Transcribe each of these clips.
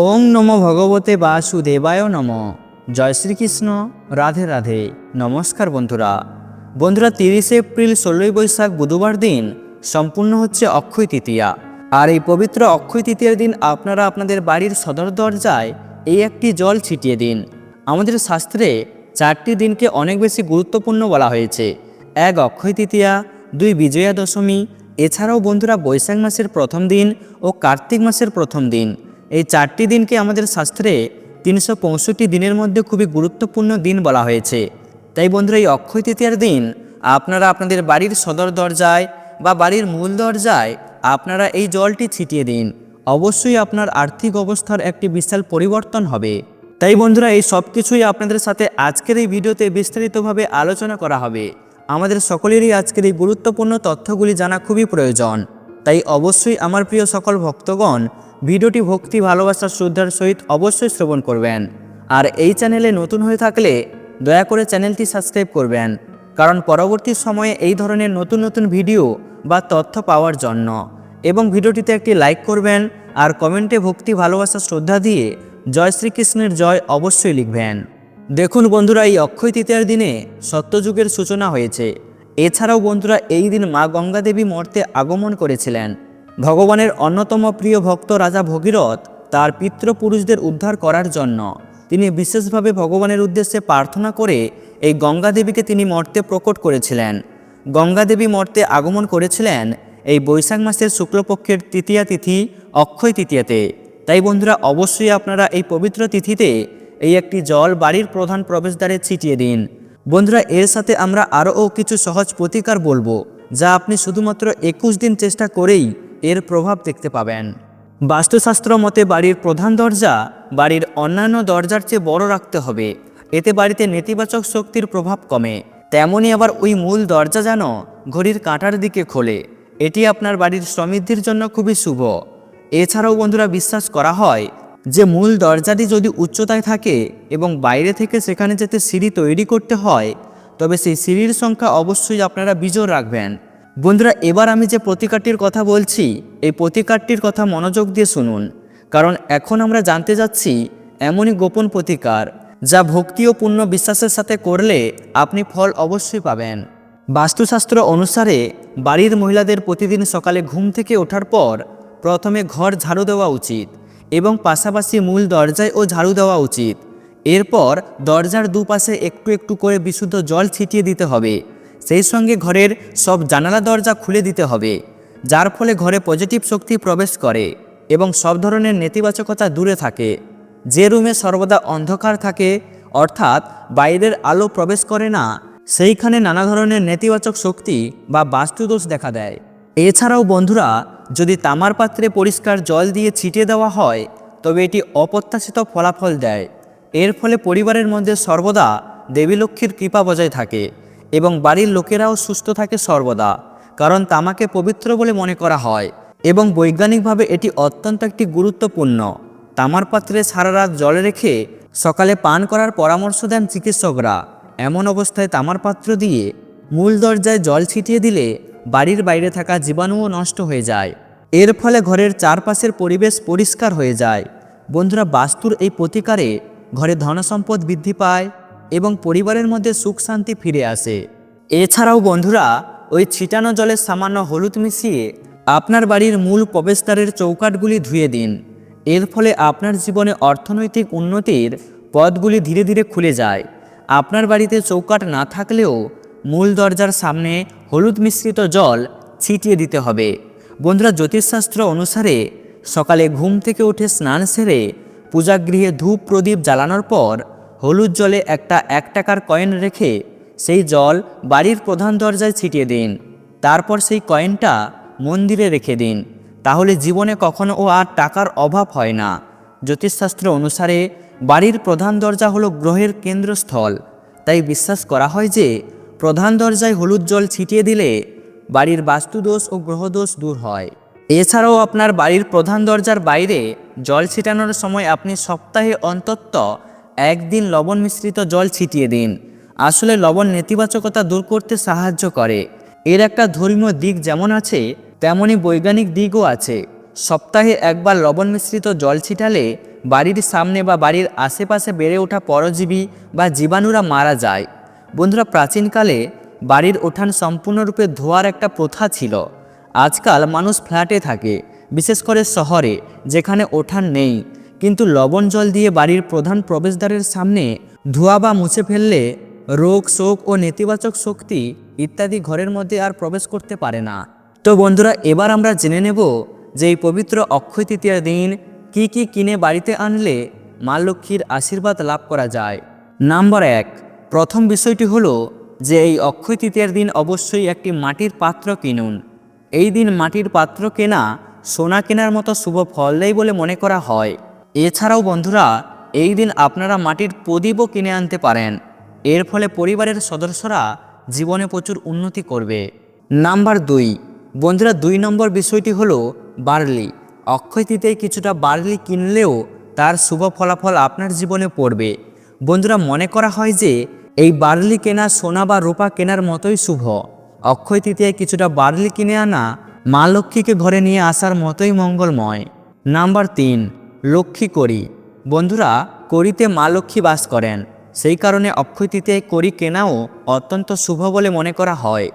ওং নম ভগবতে বাসুদেবায় নম। জয় শ্রীকৃষ্ণ। রাধে রাধে। নমস্কার বন্ধুরা। বন্ধুরা, তিরিশে এপ্রিল ষোলোই বৈশাখ বুধবার দিন সম্পূর্ণ হচ্ছে অক্ষয় তৃতীয়া। আর এই পবিত্র অক্ষয় তৃতীয়ার দিন আপনারা আপনাদের বাড়ির সদর দরজায় এই একটি জল ছিটিয়ে দিন। আমাদের শাস্ত্রে চারটি দিনকে অনেক বেশি গুরুত্বপূর্ণ বলা হয়েছে। এক, অক্ষয় তৃতীয়া, দুই, বিজয়া দশমী। এছাড়াও বন্ধুরা, বৈশাখ মাসের প্রথম দিন ও কার্তিক মাসের প্রথম দিন। এই চারটি দিনকে আমাদের শাস্ত্রে তিনশো পঁয়ষট্টি দিনের মধ্যে খুবই গুরুত্বপূর্ণ দিন বলা হয়েছে। তাই বন্ধুরা, এই অক্ষয় তৃতীয়ার দিন আপনারা আপনাদের বাড়ির সদর দরজায় বা বাড়ির মূল দরজায় আপনারা এই জলটি ছিটিয়ে দিন। অবশ্যই আপনার আর্থিক অবস্থার একটি বিশাল পরিবর্তন হবে। তাই বন্ধুরা, এই সব কিছুই আপনাদের সাথে আজকের এই ভিডিওতে বিস্তারিতভাবে আলোচনা করা হবে। আমাদের সকলেরই আজকের এই গুরুত্বপূর্ণ তথ্যগুলি জানা খুবই প্রয়োজন। তাই অবশ্যই আমার প্রিয় সকল ভক্তগণ ভিডিওটি ভক্তি, ভালোবাসা, শ্রদ্ধার সহিত অবশ্যই শ্রবণ করবেন। আর এই চ্যানেলে নতুন হয়ে থাকলে দয়া করে চ্যানেলটি সাবস্ক্রাইব করবেন, কারণ পরবর্তী সময়ে এই ধরনের নতুন নতুন ভিডিও বা তথ্য পাওয়ার জন্য। এবং ভিডিওটিতে একটি লাইক করবেন আর কমেন্টে ভক্তি, ভালোবাসা, শ্রদ্ধা দিয়ে জয় শ্রীকৃষ্ণের জয় অবশ্যই লিখবেন। দেখুন বন্ধুরা, এই অক্ষয় তৃতীয়ার দিনে সত্যযুগের সূচনা হয়েছে। এছাড়াও বন্ধুরা, এই দিন মা গঙ্গা দেবী মর্তে আগমন করেছিলেন। ভগবানের অন্যতম প্রিয় ভক্ত রাজা ভগীরথ তার পিতৃপুরুষদের উদ্ধার করার জন্য। তিনি বিশেষভাবে ভগবানের উদ্দেশ্যে প্রার্থনা করে এই গঙ্গা দেবীকে তিনি মর্তে প্রকট করেছিলেন। গঙ্গা দেবী মর্তে আগমন করেছিলেন এই বৈশাখ মাসের শুক্লপক্ষের তৃতীয়া তিথি, অক্ষয় তৃতীয়াতে। তাই বন্ধুরা, অবশ্যই আপনারা এই পবিত্র তিথিতে এই একটি জল বাড়ির প্রধান প্রবেশদ্বারে ছিটিয়ে দিন। বন্ধুরা, এর সাথে আমরা আরও কিছু সহজ প্রতিকার বলব, যা আপনি শুধুমাত্র একুশ দিন চেষ্টা করেই এর প্রভাব দেখতে পাবেন। বাস্তুশাস্ত্র মতে বাড়ির প্রধান দরজা বাড়ির অন্যান্য দরজার চেয়ে বড় রাখতে হবে। এতে বাড়িতে নেতিবাচক শক্তির প্রভাব কমে। তেমনই আবার ওই মূল দরজা যেন ঘড়ির কাঁটার দিকে খোলে। এটি আপনার বাড়ির সমৃদ্ধির জন্য খুবই শুভ। এছাড়াও বন্ধুরা বিশ্বাস করা হয় যে মূল দরজাটি যদি উচ্চতায় থাকে এবং বাইরে থেকে সেখানে যেতে সিঁড়ি তৈরি করতে হয়, তবে সেই সিঁড়ির সংখ্যা অবশ্যই আপনারা বিজোড় রাখবেন। বন্ধুরা, এবার আমি যে প্রতিকারটির কথা বলছি, এই প্রতিকারটির কথা মনোযোগ দিয়ে শুনুন। কারণ এখন আমরা জানতে যাচ্ছি, এমনই গোপন প্রতিকার যা ভক্তি ও পূর্ণ বিশ্বাসের সাথে করলে আপনি ফল অবশ্যই পাবেন। বাস্তুশাস্ত্র অনুসারে বাড়ির মহিলাদের প্রতিদিন সকালে ঘুম থেকে ওঠার পর প্রথমে ঘর ঝাড়ু দেওয়া উচিত এবং পাশাপাশি মূল দরজায় ও ঝাড়ু দেওয়া উচিত। এরপর দরজার দুপাশে একটু একটু করে বিশুদ্ধ জল ছিটিয়ে দিতে হবে। সেই সঙ্গে ঘরের সব জানালা দরজা খুলে দিতে হবে, যার ফলে ঘরে পজিটিভ শক্তি প্রবেশ করে এবং সব ধরনের নেতিবাচকতা দূরে থাকে। যে রুমে সর্বদা অন্ধকার থাকে, অর্থাৎ বাইরের আলো প্রবেশ করে না, সেইখানে নানা ধরনের নেতিবাচক শক্তি বা বাস্তুদোষ দেখা দেয়। এছাড়াও বন্ধুরা, যদি তামার পাত্রে পরিষ্কার জল দিয়ে ছিটিয়ে দেওয়া হয়, তবে এটি অপ্রত্যাশিত ফলাফল দেয়। এর ফলে পরিবারের মধ্যে সর্বদা দেবীলক্ষ্মীর কৃপা বজায় থাকে। এবং বাড়ির লোকেরাও সুস্থ থাকে সর্বদা, কারণ তামাকে পবিত্র বলে মনে করা হয়। এবং বৈজ্ঞানিকভাবে এটি অত্যন্ত একটি গুরুত্বপূর্ণ। তামার পাত্রে সারা রাত জলে রেখে সকালে পান করার পরামর্শ দেন চিকিৎসকরা। এমন অবস্থায় তামার পাত্র দিয়ে মূল দরজায় জল ছিটিয়ে দিলে বাড়ির বাইরে থাকা জীবাণুও নষ্ট হয়ে যায়। এর ফলে ঘরের চারপাশের পরিবেশ পরিষ্কার হয়ে যায়। বন্ধুরা, বাস্তুর এই প্রতিকারে ঘরে ধনসম্পদ বৃদ্ধি পায়। এবং পরিবারের মধ্যে সুখ শান্তি ফিরে আসে। এছাড়াও বন্ধুরা, ওই ছিটানো জলে সামান্য হলুদ মিশিয়ে আপনার বাড়ির মূল প্রবেশদ্বারের চৌকাটগুলি ধুয়ে দিন। এর ফলে আপনার জীবনে অর্থনৈতিক উন্নতির পথগুলি ধীরে ধীরে খুলে যায়। আপনার বাড়িতে চৌকাট না থাকলেও মূল দরজার সামনে হলুদ মিশ্রিত জল ছিটিয়ে দিতে হবে। বন্ধুরা, জ্যোতিষশাস্ত্র অনুসারে সকালে ঘুম থেকে উঠে স্নান সেরে পূজাগৃহে ধূপ প্রদীপ জ্বালানোর পর হলুদ জলে একটা এক টাকার কয়েন রেখে সেই জল বাড়ির প্রধান দরজায় ছিটিয়ে দিন। তারপর সেই কয়েনটা মন্দিরে রেখে দিন। তাহলে জীবনে কখনো ও আর টাকার অভাব হয় না। জ্যোতিষশাস্ত্র অনুসারে বাড়ির প্রধান দরজা হলো গ্রহের কেন্দ্রস্থল। তাই বিশ্বাস করা হয় যে প্রধান দরজায় হলুদ জল ছিটিয়ে দিলে বাড়ির বাস্তুদোষ ও গ্রহদোষ দূর হয়। এছাড়াও আপনার বাড়ির প্রধান দরজার বাইরে জল ছিটানোর সময় আপনি সপ্তাহে অন্তত একদিন লবণ মিশ্রিত জল ছিটিয়ে দিন। আসলে লবণ নেতিবাচকতা দূর করতে সাহায্য করে। এর একটা ধর্মীয় দিক যেমন আছে তেমনই বৈজ্ঞানিক দিকও আছে। সপ্তাহে একবার লবণ মিশ্রিত জল ছিটালে বাড়ির সামনে বা বাড়ির আশেপাশে বেড়ে ওঠা পরজীবী বা জীবাণুরা মারা যায়। বন্ধুরা, প্রাচীনকালে বাড়ির উঠান সম্পূর্ণরূপে ধোয়ার একটা প্রথা ছিল। আজকাল মানুষ ফ্ল্যাটে থাকে, বিশেষ করে শহরে, যেখানে ওঠান নেই। কিন্তু লবণ জল দিয়ে বাড়ির প্রধান প্রবেশদ্বারের সামনে ধোয়া বা মুছে ফেললে রোগ, শোক ও নেতিবাচক শক্তি ইত্যাদি ঘরের মধ্যে আর প্রবেশ করতে পারে না। তো বন্ধুরা, এবার আমরা জেনে নেব যে এই পবিত্র অক্ষয় তৃতীয়ার দিন কি কি কিনে বাড়িতে আনলে মা লক্ষ্মীর আশীর্বাদ লাভ করা যায়। নাম্বার এক, প্রথম বিষয়টি হলো যে এই অক্ষয় তৃতীয়ার দিন অবশ্যই একটি মাটির পাত্র কিনুন। এই দিন মাটির পাত্র কেনা, সোনা কেনার মতো শুভ ফল দেয় বলে মনে করা হয়। এছাড়াও বন্ধুরা, এই দিন আপনারা মাটির প্রদীপও কিনে আনতে পারেন। এর ফলে পরিবারের সদস্যরা জীবনে প্রচুর উন্নতি করবে। নাম্বার দুই। বন্ধুরা, দুই নম্বর বিষয়টি হলো বার্লি। অক্ষয় তৃতীয় কিছুটা বার্লি কিনলেও তার শুভ ফলাফল আপনার জীবনে পড়বে। বন্ধুরা, মনে করা হয় যে এই বার্লি কেনা সোনা বা রূপা কেনার মতোই শুভ। অক্ষয় তৃতীয়ায় কিছুটা বার্লি কিনে আনা মা লক্ষ্মীকে ঘরে নিয়ে আসার মতোই মঙ্গলময়। নাম্বার তিন। লক্ষ্মী করি। বন্ধুরা, করিতে মা লক্ষ্মী বাস করেন। সেই কারণে অক্ষয় তৃতীয়ায় করি কেনাও অত্যন্ত শুভ বলে মনে করা হয়।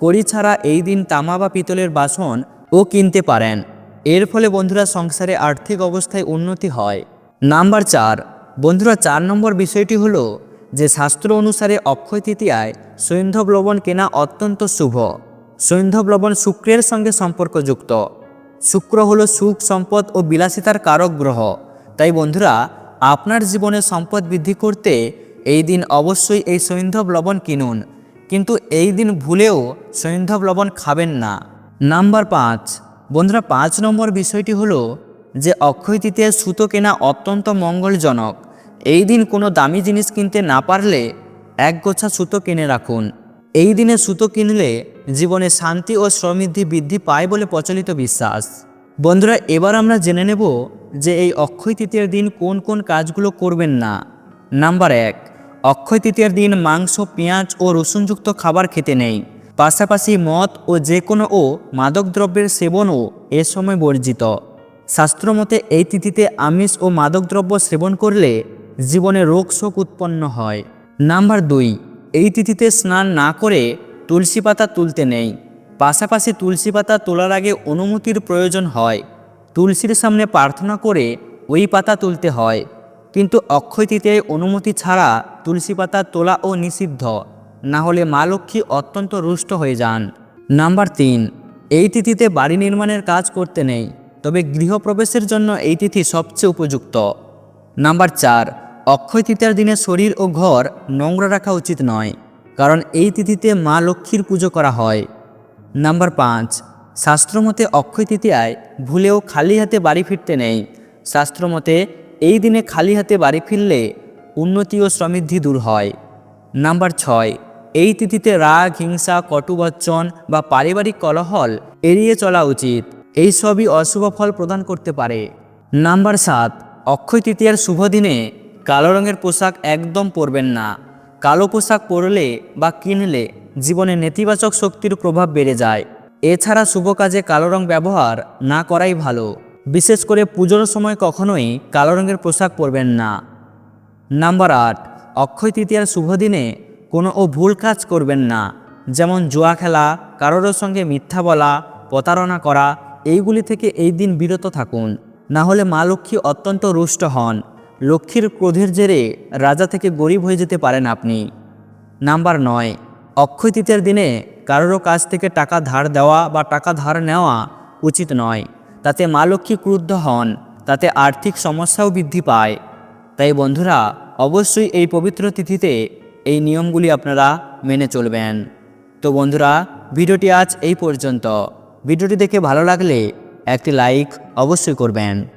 করি ছাড়া এই দিন তামা বা পিতলের বাসন ও কিনতে পারেন। এর ফলে বন্ধুরা সংসারে আর্থিক অবস্থায় উন্নতি হয়। নাম্বার চার। বন্ধুরা, চার নম্বর বিষয়টি হলো যে শাস্ত্র অনুসারে অক্ষয় তৃতীয়ায় সৈন্ধব লবণ কেনা অত্যন্ত শুভ। সৈন্ধব লবণ শুক্রের সঙ্গে সম্পর্কযুক্ত। শুক্র হলো সুখ, সম্পদ ও বিলাসিতার কারক গ্রহ। তাই বন্ধুরা, আপনার জীবনে সম্পদ বৃদ্ধি করতে এই দিন অবশ্যই এই সৈন্ধব লবণ কিনুন। কিন্তু এই দিন ভুলেও সৈন্ধব লবণ খাবেন না। নাম্বার পাঁচ। বন্ধুরা, পাঁচ নম্বর বিষয়টি হলো যে অক্ষয় তৃতীয় সুতো কেনা অত্যন্ত মঙ্গলজনক। এই দিন কোনো দামি জিনিস কিনতে না পারলে এক গোছা সুতো কিনে রাখুন। এই দিনে সুতো কিনলে জীবনে শান্তি ও সমৃদ্ধি বৃদ্ধি পায় বলে প্রচলিত বিশ্বাস। বন্ধুরা, এবার আমরা জেনে নেব যে এই অক্ষয় তৃতীয়ার দিন কোন কোন কাজগুলো করবেন না। নাম্বার এক, অক্ষয় তৃতীয়ার দিন মাংস, পেঁয়াজ ও রসুনযুক্ত খাবার খেতে নেই। পাশাপাশি মদ ও যে কোনো ও মাদক দ্রব্যের সেবনও এ সময় বর্জিত। শাস্ত্রমতে এই তিথিতে আমিষ ও মাদকদ্রব্য সেবন করলে জীবনে রোগ শোক উৎপন্ন হয়। নাম্বার দুই, এই তিথিতে স্নান না করে তুলসী পাতা তুলতে নেই। পাশাপাশি তুলসী পাতা তোলার আগে অনুমতির প্রয়োজন হয়। তুলসীর সামনে প্রার্থনা করে ওই পাতা তুলতে হয়। কিন্তু অক্ষয় অনুমতি ছাড়া তুলসী পাতা তোলা ও নিষিদ্ধ। না হলে মা লক্ষ্মী অত্যন্ত রুষ্ট হয়ে যান। নাম্বার তিন, এই তিথিতে বাড়ি নির্মাণের কাজ করতে নেই। তবে গৃহপ্রবেশের জন্য এই তিথি সবচেয়ে উপযুক্ত। নাম্বার চার, অক্ষয় তৃতীয়ার দিনে শরীর ও ঘর নোংরা রাখা উচিত নয়। কারণ এই তিথিতে মা লক্ষ্মীর পুজো করা হয়। নাম্বার পাঁচ, শাস্ত্রমতে অক্ষয় তৃতীয়ায় ভুলেও খালি হাতে বাড়ি ফিরতে নেই। শাস্ত্রমতে এই দিনে খালি হাতে বাড়ি ফিরলে উন্নতি ও সমৃদ্ধি দূর হয়। নাম্বার ছয়, এই তিথিতে রাগ, হিংসা, কটুবচ্চন বা পারিবারিক কলহল এড়িয়ে চলা উচিত। এই সবই অশুভ ফল প্রদান করতে পারে। নাম্বার সাত, অক্ষয় তৃতীয়ার শুভ দিনে কালো রঙের পোশাক একদম পরবেন না। কালো পোশাক পরলে বা কিনলে জীবনে নেতিবাচক শক্তির প্রভাব বেড়ে যায়। এছাড়া শুভ কাজে কালো রং ব্যবহার না করাই ভালো। বিশেষ করে পুজোর সময় কখনোই কালো রঙের পোশাক পরবেন না। নাম্বার আট, অক্ষয় তৃতীয়ার শুভ দিনে কোনো ও ভুল কাজ করবেন না। যেমন জুয়া খেলা, কারোর সঙ্গে মিথ্যা বলা, প্রতারণা করা, এইগুলি থেকে এই দিন বিরত থাকুন। না হলে মা লক্ষ্মী অত্যন্ত রুষ্ট হন। লক্ষ্মীর ক্রোধের জেরে রাজা থেকে গরিব হয়ে যেতে পারেন আপনি। নাম্বার নয়, অক্ষয় তৃতীয়ার দিনে কারোরও কাছ থেকে টাকা ধার দেওয়া বা টাকা ধার নেওয়া উচিত নয়। তাতে মা লক্ষ্মী ক্রুদ্ধ হন, তাতে আর্থিক সমস্যাও বৃদ্ধি পায়। তাই বন্ধুরা, অবশ্যই এই পবিত্র তিথিতে এই নিয়মগুলি আপনারা মেনে চলবেন। তো বন্ধুরা, ভিডিওটি আজ এই পর্যন্ত। ভিডিওটি দেখে ভালো লাগলে একটি লাইক অবশ্যই করবেন।